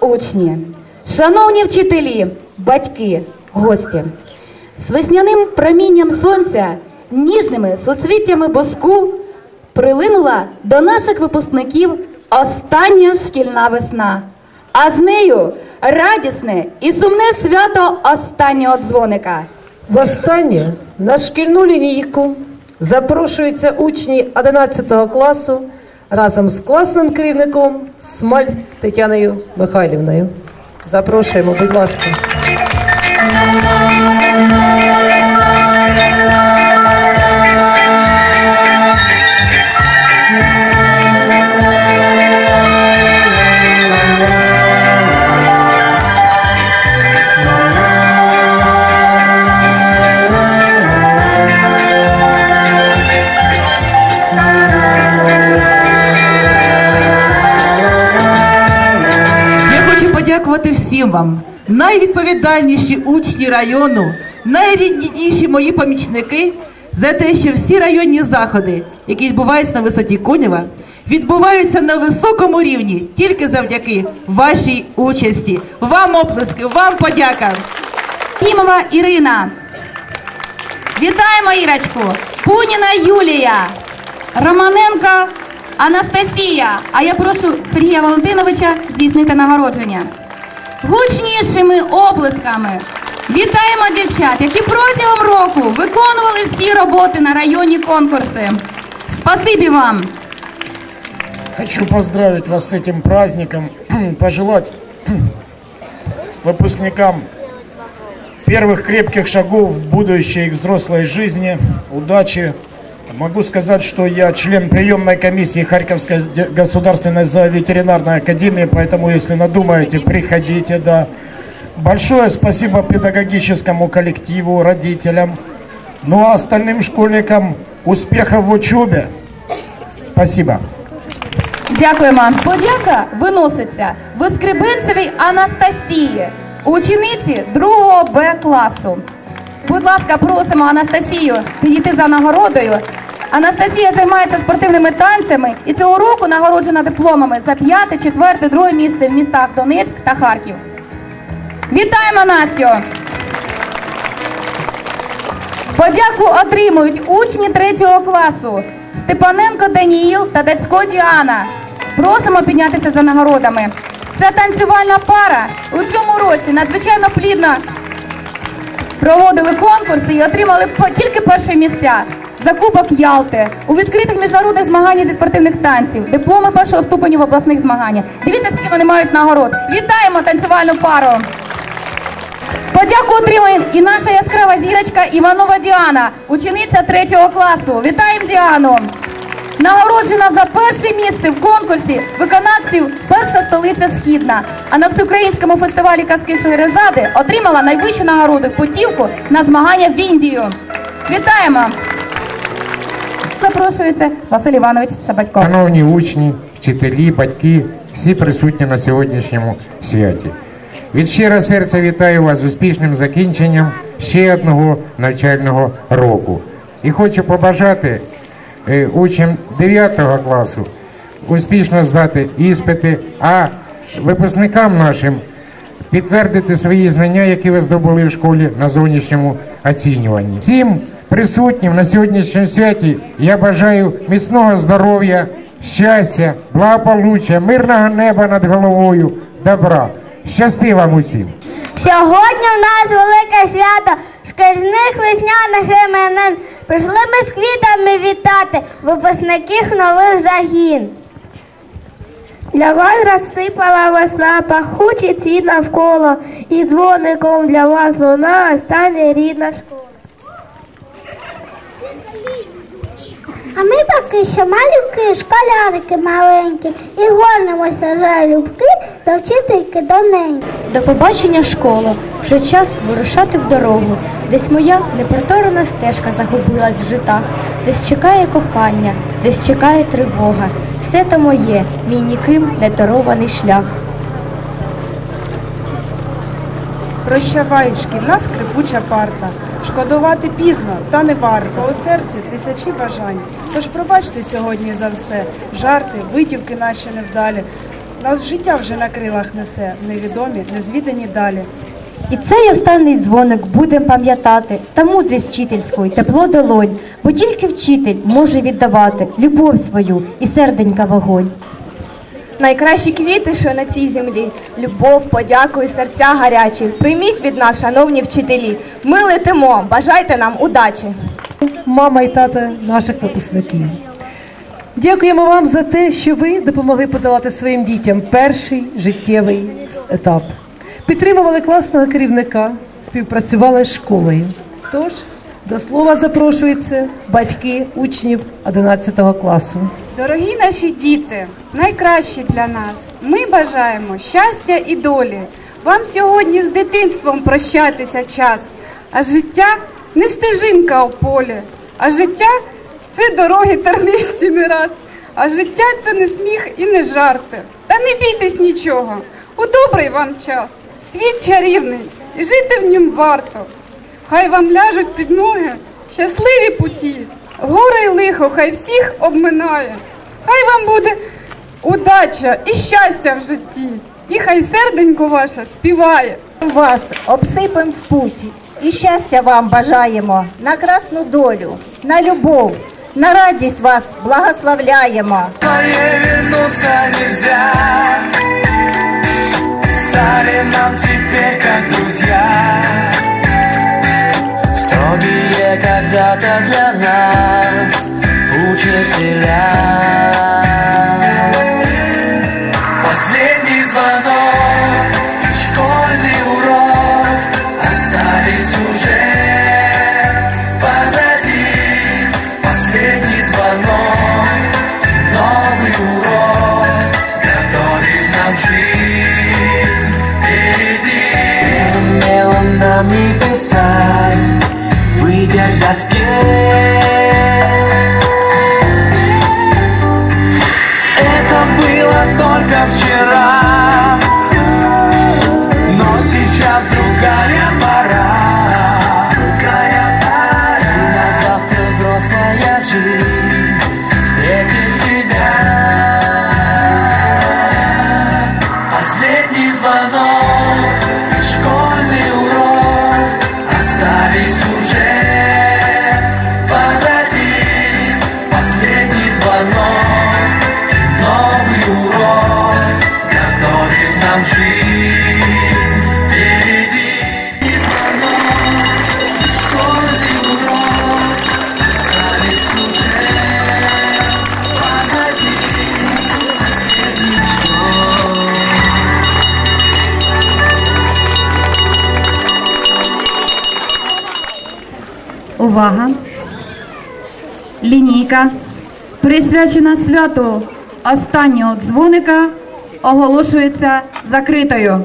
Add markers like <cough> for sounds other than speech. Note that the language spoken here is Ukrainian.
учні, шановні вчителі, батьки, гості, з весняним промінням сонця, ніжними суцвіттями боску прилинула до наших випускників остання шкільна весна, а з нею радісне і сумне свято останнього дзвоника. Востаннє на шкільну лінійку запрошуються учні 11 класу разом з класним керівником Смаль Тетяною Михайлівною. Запрошуємо, будь ласка. Всім вам, найвідповідальніші учні району, найрідніші мої помічники за те, що всі районні заходи, які відбуваються на висоті Конєва, відбуваються на високому рівні тільки завдяки вашій участі. Вам оплески, вам подяка. Тімова Ірина. Вітаємо Ірочку. Пуніна Юлія. Романенко Анастасія. А я прошу Сергія Валентиновича здійснити нагородження. Гучнішими оплесками. Вітаємо дівчат, які протягом року виконували всі роботи на районні конкурси. Спасибі вам. Хочу поздравить вас с этим праздником, <clears throat> пожелать <clears throat> выпускникам первых крепких шагов в будущей их взрослой жизни, удачи. Могу сказать, что я член приемной комиссии Харьковской де- государственной ветеринарной академии, поэтому если надумаете, приходите, да. Большое спасибо педагогическому коллективу, родителям, ну а остальным школьникам успехов в учебе. Спасибо. Дякуємо. Подяка виноситься Воскребенцевій Анастасії, учениці 2 Б класу. Будь ласка, просимо Анастасію підійти за нагородою. Анастасія займається спортивними танцями і цього року нагороджена дипломами за п'яте, четверте, друге місце в містах Донецьк та Харків. Вітаємо Настю! Подяку отримують учні 3 класу Степаненко Даніїл та Дацько Діана. Просимо піднятися за нагородами. Це танцювальна пара у цьому році надзвичайно плідно проводили конкурси і отримали тільки перші місця. За Кубок Ялти у відкритих міжнародних змаганнях зі спортивних танців, дипломи першого ступеню в обласних змаганнях. Дивіться, скільки вони мають нагород. Вітаємо танцювальну пару! Подяку отримує і наша яскрава зірочка Іванова Діана, учениця 3 класу. Вітаємо Діану! Нагороджена за перше місце в конкурсі виконавців Перша столиця Східна. А на всеукраїнському фестивалі казки Шахерезади отримала найвищу нагороду путівку на змагання в Індію. Вітаємо! Запрошується Василь Іванович Шабатько. Шановні учні, вчителі, батьки, всі присутні на сьогоднішньому святі. Від щира серця вітаю вас з успішним закінченням ще одного навчального року. І хочу побажати е, учням 9 класу успішно здати іспити, а випускникам нашим підтвердити свої знання, які ви здобули в школі на зовнішньому оцінюванні. Всім присутнім на сьогоднішньому святі я бажаю міцного здоров'я, щастя, благополуччя, мирного неба над головою, добра. Щасти вам усім! Сьогодні в нас велике свято шкільних весняних іменин. Прийшли ми з квітами вітати випускників нових загін. Для вас розсипала весна, пахучі ці навколо, і дзвоником для вас луна остання рідна школа. А ми поки що малюки, школярики маленькі, і горнемося жалюбки до вчительки доненьки. До побачення школу, вже час вирушати в дорогу. Десь моя непроторена стежка загубилась в житах, десь чекає кохання, десь чекає тривога. Все то моє, мій ніким не дарований шлях. Прощавай, шкільна скрипуча парта. Шкодувати пізно, та не варто. У серці тисячі бажань. Тож пробачте сьогодні за все. Жарти, витівки наші невдалі. Нас життя вже на крилах несе, невідомі, незвідані далі. І цей останній дзвоник будем пам'ятати та мудрість вчительську, й тепло долонь, бо тільки вчитель може віддавати любов свою і серденька вогонь. Найкращі квіти, що на цій землі, любов, подяку і серця гарячі. Прийміть від нас, шановні вчителі. Ми летимо, бажайте нам удачі. мама і тата наших випускників. Дякуємо вам за те, що ви допомогли подолати своїм дітям перший життєвий етап. Підтримували класного керівника, співпрацювали з школою. Тож до слова запрошуються батьки учнів 11 класу. Дорогі наші діти, найкращі для нас. Ми бажаємо щастя і долі. Вам сьогодні з дитинством прощатися час. А життя не стежинка у полі, а життя це дороги тернисті не раз. А життя це не сміх і не жарти. Та не бійтесь нічого. У добрий вам час. Світ чарівний, і жити в ньому варто. Хай вам ляжуть під ноги щасливі путі, горе й лихо, хай всіх обминає. Хай вам буде удача і щастя в житті, і хай серденько ваше співає. Вас обсипем в путь і щастя вам бажаємо на красну долю, на любов, на радість вас благословляємо. Стали нам теперь как друзья когда-то для нас. Учителя las quiero. Увага! Лінійка, присвячена святу останнього дзвоника, оголошується закритою.